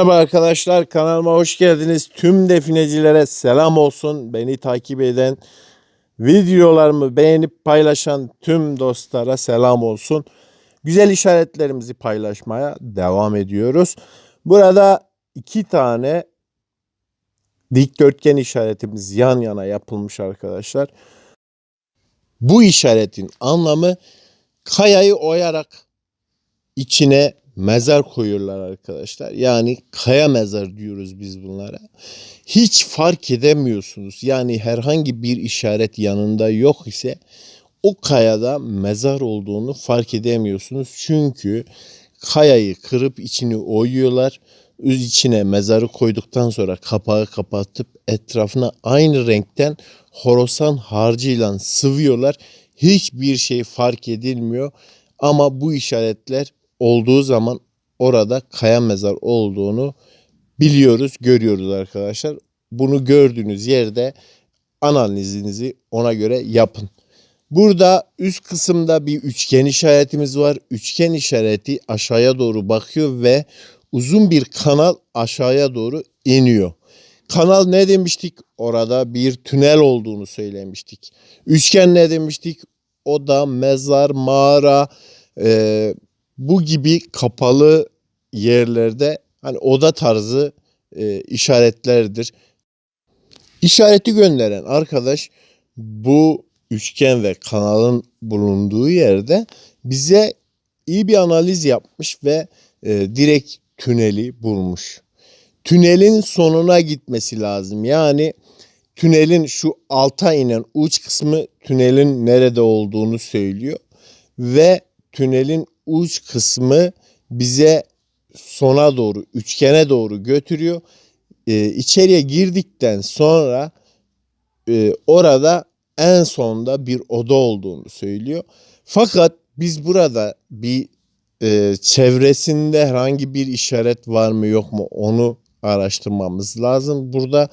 Merhaba arkadaşlar kanalıma hoş geldiniz. Tüm definecilere selam olsun. Beni takip eden, videolarımı beğenip paylaşan tüm dostlara selam olsun. Güzel işaretlerimizi paylaşmaya devam ediyoruz. Burada iki tane dikdörtgen işaretimiz yan yana yapılmış arkadaşlar. Bu işaretin anlamı kayayı oyarak içine mezar koyuyorlar arkadaşlar. Yani kaya mezar diyoruz biz bunlara. Hiç fark edemiyorsunuz. Yani herhangi bir işaret yanında yok ise o kayada mezar olduğunu fark edemiyorsunuz. Çünkü kayayı kırıp içini oyuyorlar. Üz içine mezarı koyduktan sonra kapağı kapatıp etrafına aynı renkten horosan harcıyla sıvıyorlar. Hiçbir şey fark edilmiyor. Ama bu işaretler olduğu zaman orada kaya mezar olduğunu biliyoruz, görüyoruz arkadaşlar. Bunu gördüğünüz yerde analizinizi ona göre yapın. Burada üst kısımda bir üçgen işaretimiz var. Üçgen işareti aşağıya doğru bakıyor ve uzun bir kanal aşağıya doğru iniyor. Kanal ne demiştik? Orada bir tünel olduğunu söylemiştik. Üçgen ne demiştik? O da mezar, mağara, bu gibi kapalı yerlerde hani oda tarzı e, işaretlerdir. İşareti gönderen arkadaş bu üçgen ve kanalın bulunduğu yerde bize iyi bir analiz yapmış ve e, direkt tüneli bulmuş. Tünelin sonuna gitmesi lazım. Yani tünelin şu alta inen uç kısmı tünelin nerede olduğunu söylüyor ve tünelin uç kısmı bize sona doğru, üçgene doğru götürüyor. Ee, içeriye girdikten sonra e, orada en sonda bir oda olduğunu söylüyor. Fakat biz burada bir e, çevresinde herhangi bir işaret var mı yok mu onu araştırmamız lazım. Burada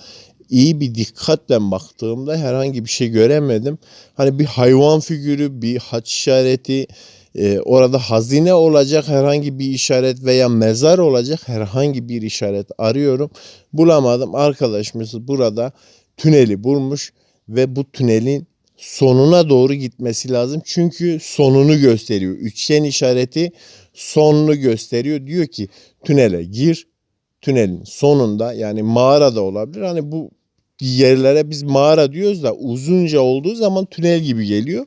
iyi bir dikkatle baktığımda herhangi bir şey göremedim. Hani bir hayvan figürü, bir haç işareti, e, orada hazine olacak herhangi bir işaret veya mezar olacak herhangi bir işaret arıyorum. Bulamadım. Arkadaşımız burada tüneli bulmuş ve bu tünelin sonuna doğru gitmesi lazım. Çünkü sonunu gösteriyor. Üçgen işareti sonunu gösteriyor. Diyor ki tünele gir. Tünelin sonunda yani mağara da olabilir. Hani bu yerlere biz mağara diyoruz da uzunca olduğu zaman tünel gibi geliyor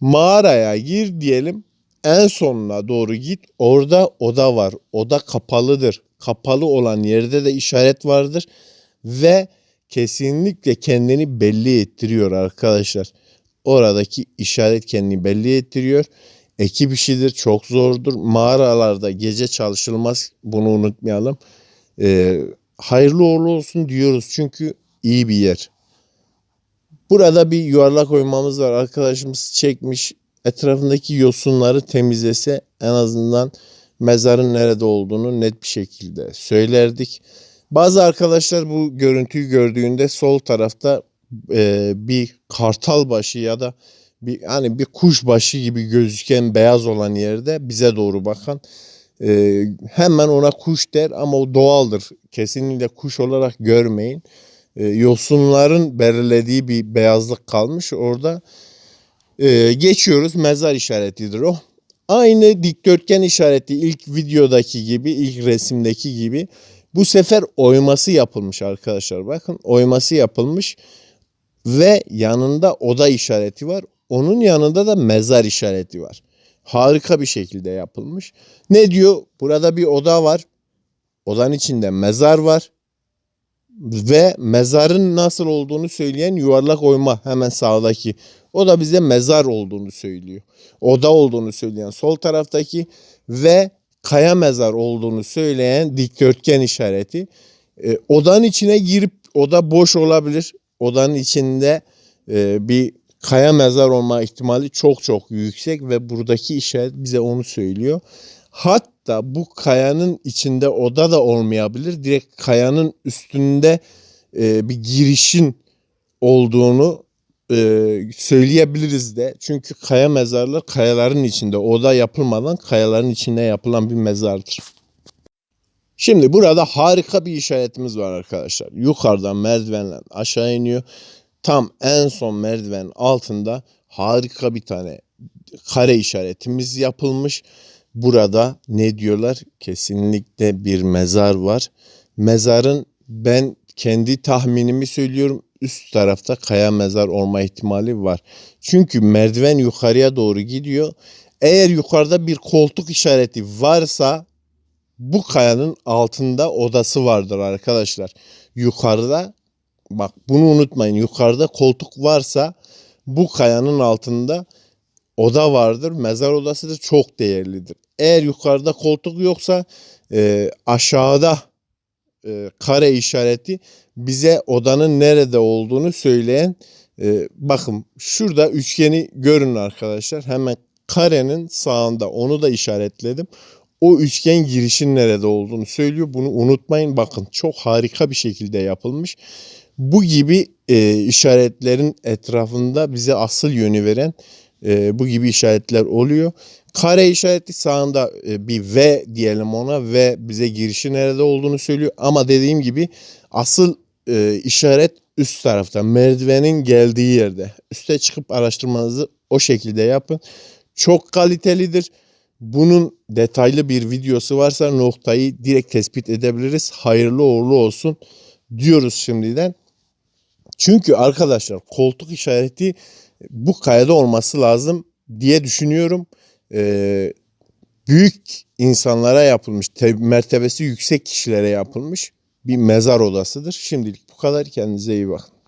mağaraya gir diyelim. En sonuna doğru git. Orada oda var. Oda kapalıdır. Kapalı olan yerde de işaret vardır ve kesinlikle kendini belli ettiriyor arkadaşlar. Oradaki işaret kendini belli ettiriyor. Ekip işidir, çok zordur. Mağaralarda gece çalışılmaz. Bunu unutmayalım. Ee, hayırlı uğurlu olsun diyoruz çünkü iyi bir yer. Burada bir yuvarlak oymamız var. Arkadaşımız çekmiş. Etrafındaki yosunları temizlese en azından mezarın nerede olduğunu net bir şekilde söylerdik. Bazı arkadaşlar bu görüntüyü gördüğünde sol tarafta e, bir kartal başı ya da bir hani bir kuş başı gibi gözüken beyaz olan yerde bize doğru bakan e, hemen ona kuş der ama o doğaldır. Kesinlikle kuş olarak görmeyin e, yosunların belirlediği bir beyazlık kalmış. Orada e, geçiyoruz. Mezar işaretidir o. Aynı dikdörtgen işareti ilk videodaki gibi, ilk resimdeki gibi bu sefer oyması yapılmış arkadaşlar. Bakın oyması yapılmış ve yanında oda işareti var. Onun yanında da mezar işareti var. Harika bir şekilde yapılmış. Ne diyor? Burada bir oda var. Odanın içinde mezar var ve mezarın nasıl olduğunu söyleyen yuvarlak oyma hemen sağdaki. O da bize mezar olduğunu söylüyor. Oda olduğunu söyleyen sol taraftaki ve kaya mezar olduğunu söyleyen dikdörtgen işareti. E, odanın içine girip oda boş olabilir. Odanın içinde e, bir kaya mezar olma ihtimali çok çok yüksek ve buradaki işaret bize onu söylüyor. Hatta bu kayanın içinde oda da olmayabilir. Direkt kayanın üstünde e, bir girişin olduğunu e, söyleyebiliriz de. Çünkü kaya mezarlar kayaların içinde oda yapılmadan kayaların içinde yapılan bir mezardır. Şimdi burada harika bir işaretimiz var arkadaşlar. Yukarıdan merdivenle aşağı iniyor. Tam en son merdivenin altında harika bir tane kare işaretimiz yapılmış. Burada ne diyorlar? Kesinlikle bir mezar var. Mezarın ben kendi tahminimi söylüyorum. Üst tarafta kaya mezar olma ihtimali var. Çünkü merdiven yukarıya doğru gidiyor. Eğer yukarıda bir koltuk işareti varsa bu kayanın altında odası vardır arkadaşlar. Yukarıda bak bunu unutmayın. Yukarıda koltuk varsa bu kayanın altında oda vardır. Mezar odası da çok değerlidir. Eğer yukarıda koltuk yoksa e, aşağıda e, kare işareti bize odanın nerede olduğunu söyleyen e, bakın şurada üçgeni görün arkadaşlar. Hemen karenin sağında onu da işaretledim. O üçgen girişin nerede olduğunu söylüyor. Bunu unutmayın. Bakın çok harika bir şekilde yapılmış. Bu gibi e, işaretlerin etrafında bize asıl yönü veren e, bu gibi işaretler oluyor. Kare işareti sağında e, bir V diyelim ona ve bize girişi nerede olduğunu söylüyor. Ama dediğim gibi asıl e, işaret üst tarafta merdivenin geldiği yerde. Üste çıkıp araştırmanızı o şekilde yapın. Çok kalitelidir. Bunun detaylı bir videosu varsa noktayı direkt tespit edebiliriz. Hayırlı uğurlu olsun diyoruz şimdiden. Çünkü arkadaşlar koltuk işareti bu kayada olması lazım diye düşünüyorum. Ee, büyük insanlara yapılmış, te- mertebesi yüksek kişilere yapılmış bir mezar odasıdır. Şimdilik bu kadar. Kendinize iyi bakın.